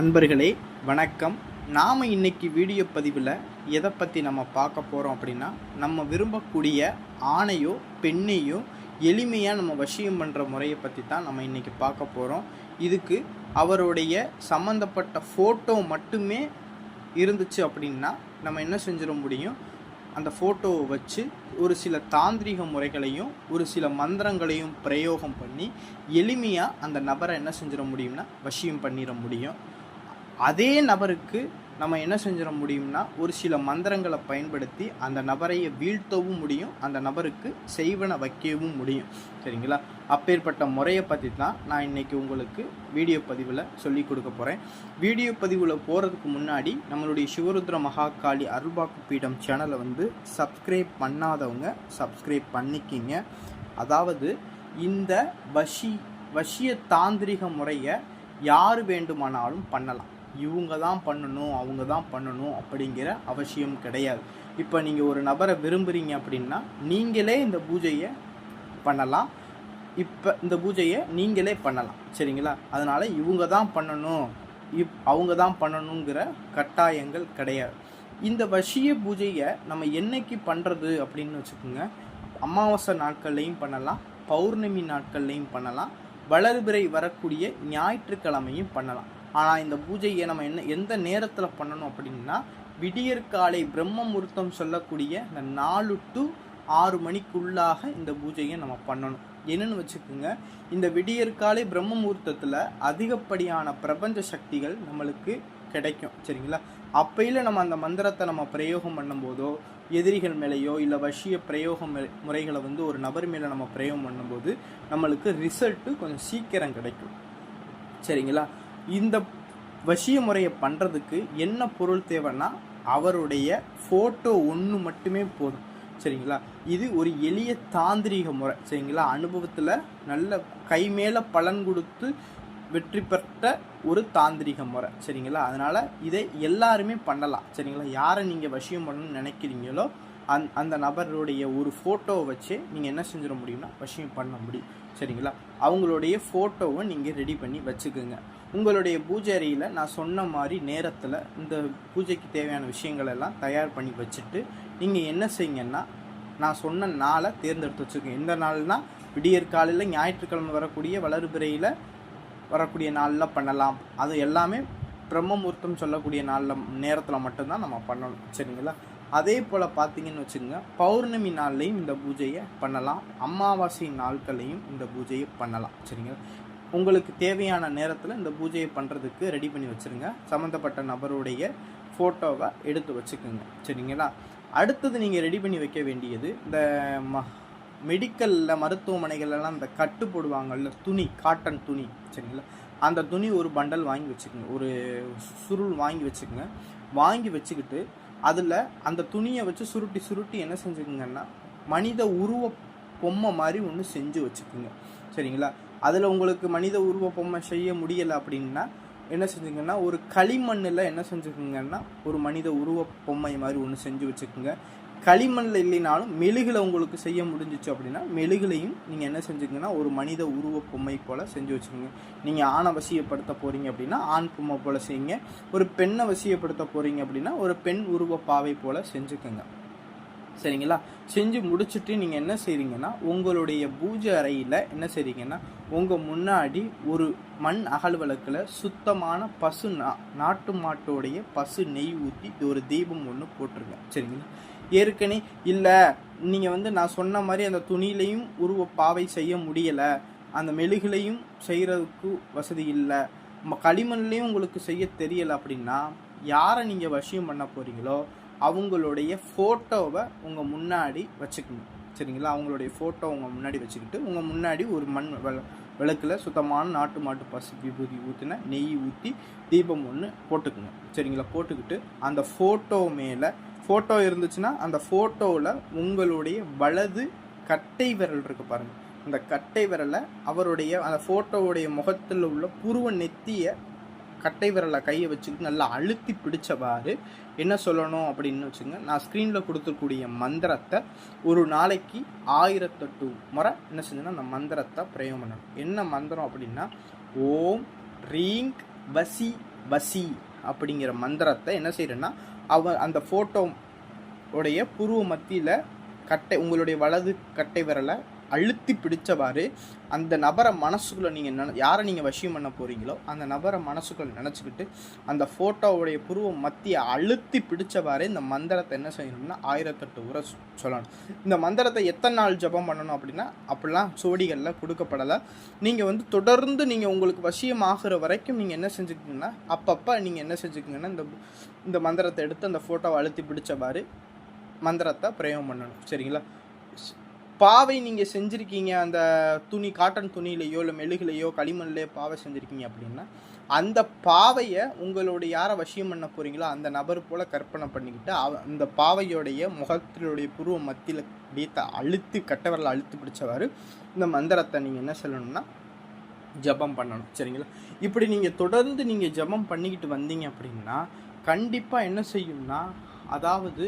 அன்பர்களே வணக்கம். நாம் இன்றைக்கி வீடியோ பதிவில் எதை பற்றி நம்ம பார்க்க போகிறோம் அப்படின்னா நம்ம விரும்பக்கூடிய ஆணையோ பெண்ணையோ எளிமையாக நம்ம வசியம் பண்ணுற முறையை பற்றி தான் நம்ம இன்றைக்கி பார்க்க போகிறோம் இதுக்கு அவருடைய சம்மந்தப்பட்ட ஃபோட்டோ மட்டுமே இருந்துச்சு அப்படின்னா நம்ம என்ன செஞ்சிட முடியும்? அந்த ஃபோட்டோவை வச்சு ஒரு சில தாந்திரிக முறைகளையும் ஒரு சில மந்திரங்களையும் பிரயோகம் பண்ணி எளிமையாக அந்த நபரை என்ன செஞ்சிட முடியும்னா வசியம் பண்ணிட முடியும். அதே நபருக்கு நம்ம என்ன செஞ்சிட முடியும்னா ஒரு சில மந்திரங்களை பயன்படுத்தி அந்த நபரை வீழ்த்தவும் முடியும் அந்த நபருக்கு செய்வன வைக்கவும் முடியும். சரிங்களா? அப்பேற்பட்ட முறையை பற்றி தான் நான் இன்னைக்கு உங்களுக்கு வீடியோ பதிவில் சொல்லி கொடுக்க போகிறேன் வீடியோ பதிவில் போகிறதுக்கு முன்னாடி நம்மளுடைய சிவருத்ர மகாகாளி அருள்பாக்கு பீடம் சேனலை வந்து சப்ஸ்கிரைப் பண்ணாதவங்க சப்ஸ்கிரைப் பண்ணிக்கிங்க. அதாவது இந்த வஷி வஷிய தாந்திரிக முறையை யார் வேண்டுமானாலும் பண்ணலாம். இவங்க தான் பண்ணணும் அவங்க தான் பண்ணணும் அப்படிங்கிற அவசியம் கிடையாது. இப்போ நீங்கள் ஒரு நபரை விரும்புகிறீங்க அப்படின்னா நீங்களே இந்த பூஜையை பண்ணலாம். இப்போ இந்த பூஜையை நீங்களே பண்ணலாம். சரிங்களா? அதனால் இவங்க தான் பண்ணணும். இப் அவங்க தான் பண்ணணுங்கிற கட்டாயங்கள் கிடையாது. இந்த வசிய பூஜையை நம்ம என்னைக்கு பண்ணுறது அப்படின்னு வச்சுக்கோங்க. அமாவாசை நாட்கள்லையும் பண்ணலாம் பௌர்ணமி நாட்கள்லையும் பண்ணலாம் வளர்பிறை வரக்கூடிய ஞாயிற்றுக்கிழமையும் பண்ணலாம். ஆனால் இந்த பூஜையை நம்ம என்ன எந்த நேரத்தில் பண்ணணும் அப்படின்னா விடியற்காலை பிரம்ம முகூர்த்தம் சொல்லக்கூடிய இந்த நாலு டு ஆறு மணிக்குள்ளாக இந்த பூஜையை நம்ம பண்ணணும். என்னன்னு வச்சுக்கோங்க இந்த விடியற்காலை பிரம்ம முகூர்த்தத்தில் அதிகப்படியான பிரபஞ்ச சக்திகள் நம்மளுக்கு கிடைக்கும் சரிங்களா? அப்பையில் நம்ம அந்த மந்திரத்தை நம்ம பிரயோகம் பண்ணும்போதோ எதிரிகள் மேலேயோ இல்லை வஷிய பிரயோக மே- முறைகளை வந்து ஒரு நபர் மேலே நம்ம பிரயோகம் பண்ணும்போது நம்மளுக்கு ரிசல்ட்டு கொஞ்சம் சீக்கிரம் கிடைக்கும் சரிங்களா? இந்த வசிய முறையை பண்ணுறதுக்கு என்ன பொருள் தேவைன்னா அவருடைய ஃபோட்டோ ஒன்று மட்டுமே போதும். சரிங்களா? இது ஒரு எளிய தாந்திரீக முறை. சரிங்களா? அனுபவத்தில் நல்ல கை மேலே பலன் கொடுத்து வெற்றி பெற்ற ஒரு தாந்திரிக முறை. சரிங்களா? அதனால் இதை எல்லாருமே பண்ணலாம். சரிங்களா? யாரை நீங்கள் வசியம் பண்ணணும்னு நினைக்கிறீங்களோ அந் அந்த நபருடைய ஒரு ஃபோட்டோவை வச்சு நீங்கள் என்ன செஞ்சிட முடியும்னா விஷயம் பண்ண முடியும் சரிங்களா? அவங்களுடைய ஃபோட்டோவை நீங்கள் ரெடி பண்ணி வச்சுக்கோங்க. உங்களுடைய பூஜை அறையில் நான் சொன்ன மாதிரி நேரத்தில் இந்த பூஜைக்கு தேவையான விஷயங்கள் எல்லாம் தயார் பண்ணி வச்சுட்டு நீங்கள் என்ன செய்யுங்கன்னா நான் சொன்ன நாளை தேர்ந்தெடுத்து வச்சுக்கோங்க. எந்த நாள்னால் விடியற் காலையில் ஞாயிற்றுக்கிழமை வரக்கூடிய வளர்பிறையில் வரக்கூடிய நாளில் பண்ணலாம். அது எல்லாமே பிரம்ம முகூர்த்தம் சொல்லக்கூடிய நாளில் நேரத்தில் மட்டும்தான் நம்ம பண்ணணும். சரிங்களா? அதே போல் பார்த்தீங்கன்னு வச்சுக்கோங்க பௌர்ணமி நாள்லையும் இந்த பூஜையை பண்ணலாம். அமாவாசை நாட்களையும் இந்த பூஜையை பண்ணலாம். சரிங்களா? உங்களுக்கு தேவையான நேரத்தில் இந்த பூஜையை பண்ணுறதுக்கு ரெடி பண்ணி வச்சுருங்க. சம்மந்தப்பட்ட நபருடைய ஃபோட்டோவை எடுத்து வச்சுக்கோங்க. சரிங்களா? அடுத்தது நீங்கள் ரெடி பண்ணி வைக்க வேண்டியது இந்த ம மெடிக்கலில் மருத்துவமனைகள்லாம் இந்த கட்டு போடுவாங்கள்ல துணி காட்டன் துணி. சரிங்களா? அந்த துணி ஒரு பண்டல் வாங்கி வச்சுக்கோங்க. ஒரு சுருள் வாங்கி வச்சுக்கோங்க. வாங்கி வச்சுக்கிட்டு அதில் அந்த துணியை வச்சு சுருட்டி சுருட்டி என்ன செஞ்சுக்குங்கன்னா மனித உருவ பொம்மை மாதிரி ஒன்று செஞ்சு வச்சுக்குங்க. சரிங்களா? அதில் உங்களுக்கு மனித உருவ பொம்மை செய்ய முடியலை அப்படின்னா என்ன செஞ்சுங்கன்னா ஒரு களிமண்ணில் என்ன செஞ்சுக்குங்கன்னா ஒரு மனித உருவ பொம்மை மாதிரி ஒன்று செஞ்சு வச்சுக்கோங்க. களிமண்ணில் இல்லைனாலும் மெழுகில் உங்களுக்கு செய்ய முடிஞ்சிச்சு அப்படின்னா மெழுகுலையும் நீங்கள் என்ன செஞ்சுங்கன்னா ஒரு மனித உருவ பொம்மை போல் செஞ்சு வச்சுக்கோங்க. நீங்கள் ஆணை வசியப்படுத்த போகிறீங்க அப்படின்னா ஆண் பொம்மை போல் செய்யுங்க. ஒரு பெண்ணை வசியப்படுத்த போகிறீங்க அப்படின்னா ஒரு பெண் உருவ பாவை போல் செஞ்சுக்கோங்க. சரிங்களா? செஞ்சு முடிச்சுட்டு நீங்கள் என்ன செய்கிறீங்கன்னா உங்களுடைய பூஜை அறையில் என்ன செய்கிறீங்கன்னா உங்கள் முன்னாடி ஒரு மண் அகல் விளக்கில் சுத்தமான பசு நா நாட்டு மாட்டோடைய பசு நெய் ஊற்றி ஒரு தீபம் ஒன்று போட்டுருங்க. சரிங்களா? ஏற்கனவே இல்லை. நீங்கள் வந்து நான் சொன்ன மாதிரி அந்த துணியிலையும் உருவ பாவை செய்ய முடியலை. அந்த மெழுகுலையும் செய்கிறதுக்கு வசதி இல்லை. களிமண்லேயும் உங்களுக்கு செய்ய தெரியலை அப்படின்னா யாரை நீங்கள் வசியம் பண்ண போகிறீங்களோ அவங்களுடைய ஃபோட்டோவை உங்கள் முன்னாடி வச்சுக்கணும். சரிங்களா? அவங்களுடைய ஃபோட்டோ உங்கள் முன்னாடி வச்சுக்கிட்டு உங்கள் முன்னாடி ஒரு மண் விள விளக்கில் சுத்தமான நாட்டு மாட்டு பசு விபூதி ஊற்றின நெய் ஊற்றி தீபம் ஒன்று போட்டுக்கணும். சரிங்களா? போட்டுக்கிட்டு அந்த ஃபோட்டோ மேலே ஃபோட்டோ இருந்துச்சுன்னா அந்த ஃபோட்டோவில் உங்களுடைய வலது கட்டை விரல் இருக்குது பாருங்கள் அந்த கட்டை விரலை அவருடைய அந்த ஃபோட்டோவுடைய முகத்தில் உள்ள புருவ நெத்திய கட்டை விரலை கையை வச்சுக்கிட்டு நல்லா அழுத்தி பிடிச்சவாறு என்ன சொல்லணும் அப்படின்னு வச்சுங்க நான் ஸ்க்ரீனில் கொடுத்துருக்கூடிய மந்திரத்தை ஒரு நாளைக்கு ஆயிரத்தெட்டு முறை என்ன செஞ்சேன்னா அந்த மந்திரத்தை பிரயோகம் பண்ணணும். என்ன மந்திரம் அப்படின்னா ஓம் ரீங் வசி வசி அப்படிங்கிற மந்திரத்தை என்ன செய்கிறேன்னா அவ அந்த ஃபோட்டோ உடைய புருவ மத்தியில் கட்டை உங்களுடைய வலது கட்டை விரலை அழுத்தி பிடித்தவாறு அந்த நபரை மனசுக்குள்ளே நீங்கள் நின யாரை நீங்கள் வசியம் பண்ண போகிறீங்களோ அந்த நபரை மனசுக்குள்ளே நினச்சிக்கிட்டு அந்த ஃபோட்டோவுடைய புருவம் மத்தியை அழுத்தி பிடித்தவாறு இந்த மந்திரத்தை என்ன செய்யணும்னா ஆயிரத்தெட்டு உரை சொல்லணும். இந்த மந்திரத்தை எத்தனை நாள் ஜெபம் பண்ணணும் அப்படின்னா அப்படிலாம் சுவடிகளில் கொடுக்கப்படலை. நீங்கள் வந்து தொடர்ந்து நீங்கள் உங்களுக்கு வசியம் ஆகிற வரைக்கும் நீங்கள் என்ன செஞ்சுக்கிங்கன்னா அப்பப்போ நீங்கள் என்ன செஞ்சுக்கிங்கன்னா இந்த இந்த மந்திரத்தை எடுத்து அந்த ஃபோட்டோவை அழுத்தி பிடித்தவாறு மந்திரத்தை பிரயோகம் பண்ணணும். சரிங்களா? பாவை நீங்கள் செஞ்சுருக்கீங்க அந்த துணி காட்டன் துணியிலையோ இல்லை மெழுகுலையோ களிமண்லையோ பாவை செஞ்சுருக்கீங்க அப்படின்னா அந்த பாவையை உங்களுடைய யாரை வசியம் பண்ண போகிறீங்களோ அந்த நபர் போல் கற்பனை பண்ணிக்கிட்டு அவ அந்த பாவையோடைய முகத்தினுடைய புருவ மத்தியில் அப்படியே த- அழுத்தி கட்டவரில் அழுத்து பிடிச்சவாறு இந்த மந்திரத்தை நீங்கள் என்ன சொல்லணும்னா ஜெபம் பண்ணணும். சரிங்களா? இப்படி நீங்கள் தொடர்ந்து நீங்கள் ஜெபம் பண்ணிக்கிட்டு வந்தீங்க அப்படின்னா கண்டிப்பாக என்ன செய்யும்னா அதாவது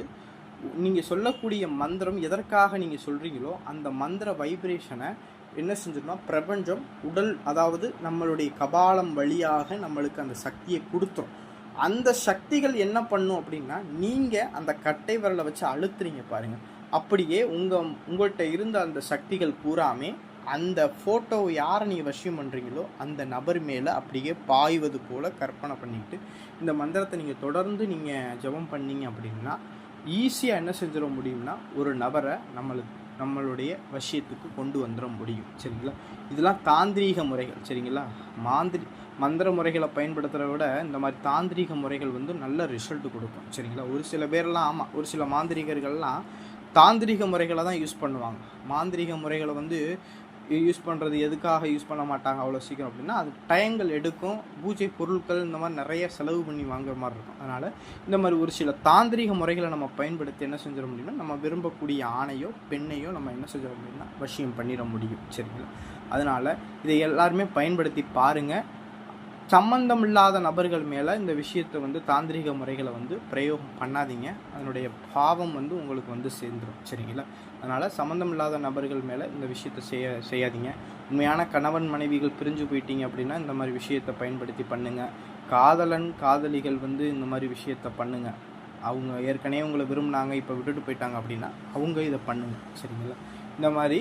நீங்கள் சொல்லக்கூடிய மந்திரம் எதற்காக நீங்கள் சொல்கிறீங்களோ அந்த மந்திர வைப்ரேஷனை என்ன செஞ்சிரும்னா பிரபஞ்சம் உடல் அதாவது நம்மளுடைய கபாலம் வழியாக நம்மளுக்கு அந்த சக்தியை கொடுத்துரும். அந்த சக்திகள் என்ன பண்ணும் அப்படின்னா நீங்கள் அந்த கட்டை விரலை வச்சு அழுத்துறீங்க பாருங்கள் அப்படியே உங்கள் உங்கள்கிட்ட இருந்த அந்த சக்திகள் பூராமே அந்த ஃபோட்டோ யாரை நீங்கள் வசியம் பண்ணுறீங்களோ அந்த நபர் மேலே அப்படியே பாய்வது போல் கற்பனை பண்ணிக்கிட்டு இந்த மந்திரத்தை நீங்கள் தொடர்ந்து நீங்கள் ஜெபம் பண்ணீங்க அப்படின்னா ஈஸியாக என்ன செஞ்சிட முடியும்னா ஒரு நபரை நம்மளுக்கு நம்மளுடைய வசியத்துக்கு கொண்டு வந்துட முடியும். சரிங்களா? இதெல்லாம் தாந்திரீக முறைகள் சரிங்களா? மாந்திரி மந்திர முறைகளை பயன்படுத்துகிறத விட இந்த மாதிரி தாந்திரீக முறைகள் வந்து நல்ல ரிசல்ட் கொடுக்கும் சரிங்களா? ஒரு சில பேர்லாம் ஆமாம் ஒரு சில மாந்திரிகர்கள்லாம் தாந்திரீக முறைகளை தான் யூஸ் பண்ணுவாங்க. மாந்திரீக முறைகளை வந்து யூஸ் பண்ணுறது எதுக்காக யூஸ் பண்ண மாட்டாங்க அவ்வளோ சீக்கிரம் அப்படின்னா அது டயங்கள் எடுக்கும் பூஜை பொருட்கள் இந்த மாதிரி நிறைய செலவு பண்ணி வாங்குற மாதிரி இருக்கும். அதனால் இந்த மாதிரி ஒரு சில தாந்திரீக முறைகளை நம்ம பயன்படுத்தி என்ன செஞ்சிட முடியும்னா நம்ம விரும்பக்கூடிய ஆணையோ பெண்ணையோ நம்ம என்ன செஞ்சிட முடியும்னா வசியம் பண்ணிட முடியும். சரிங்களா? அதனால் இதை எல்லாருமே பயன்படுத்தி பாருங்கள் சம்பந்தம் இல்லாத நபர்கள் மேலே இந்த விஷயத்தை வந்து தாந்திரிக முறைகளை வந்து பிரயோகம் பண்ணாதீங்க. அதனுடைய பாவம் வந்து உங்களுக்கு வந்து சேர்ந்துடும் சரிங்களா? அதனால் சம்மந்தம் இல்லாத நபர்கள் மேலே இந்த விஷயத்தை செய்ய செய்யாதீங்க. உண்மையான கணவன் மனைவிகள் பிரிஞ்சு போயிட்டீங்க அப்படின்னா இந்த மாதிரி விஷயத்தை பயன்படுத்தி பண்ணுங்கள் காதலன் காதலிகள் வந்து இந்த மாதிரி விஷயத்தை பண்ணுங்கள் அவங்க ஏற்கனவே உங்களை விரும்பினாங்க இப்போ விட்டுட்டு போயிட்டாங்க அப்படின்னா அவங்க இதை பண்ணுங்க. சரிங்களா? இந்த மாதிரி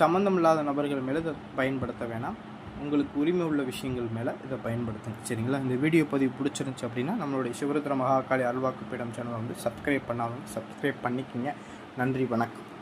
சம்மந்தம் இல்லாத நபர்கள் மேலே இதை பயன்படுத்த வேணாம். உங்களுக்கு உரிமை உள்ள விஷயங்கள் மேலே இதை பயன்படுத்துங்க. சரிங்களா? இந்த வீடியோ பதிவு பிடிச்சிருந்துச்சு அப்படின்னா நம்மளுடைய சிவருத்திர மகாகாளி அல்வாக்கு பீடம் சேனலை வந்து சப்ஸ்கிரைப் பண்ணாலும் சப்ஸ்கிரைப் பண்ணிக்கிங்க. நன்றி வணக்கம்.